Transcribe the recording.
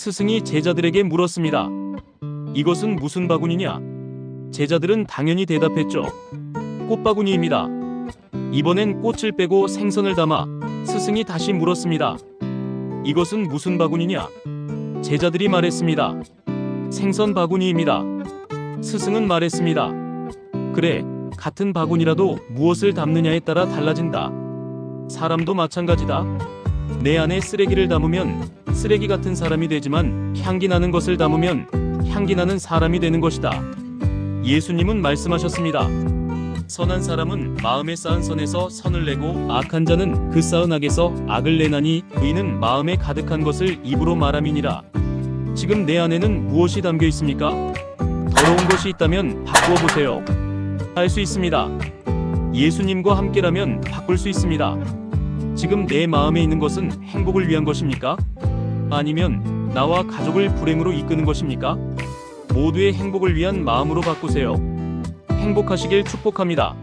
스승이 제자들에게 물었습니다. 이것은 무슨 바구니냐? 제자들은 당연히 대답했죠. 꽃바구니입니다. 이번엔 꽃을 빼고 생선을 담아 스승이 다시 물었습니다. 이것은 무슨 바구니냐? 제자들이 말했습니다. 생선 바구니입니다. 스승은 말했습니다. 그래, 같은 바구니라도 무엇을 담느냐에 따라 달라진다. 사람도 마찬가지다. 내 안에 쓰레기를 담으면 쓰레기 같은 사람이 되지만 향기 나는 것을 담으면 향기 나는 사람이 되는 것이다. 예수님은 말씀하셨습니다. 선한 사람은 마음에 쌓은 선에서 선을 내고 악한 자는 그 쌓은 악에서 악을 내나니 의는 마음에 가득한 것을 입으로 말함이니라. 지금 내 안에는 무엇이 담겨 있습니까? 더러운 것이 있다면 바꾸어 보세요. 할 수 있습니다. 예수님과 함께라면 바꿀 수 있습니다. 지금 내 마음에 있는 것은 행복을 위한 것입니까? 아니면 나와 가족을 불행으로 이끄는 것입니까? 모두의 행복을 위한 마음으로 바꾸세요. 행복하시길 축복합니다.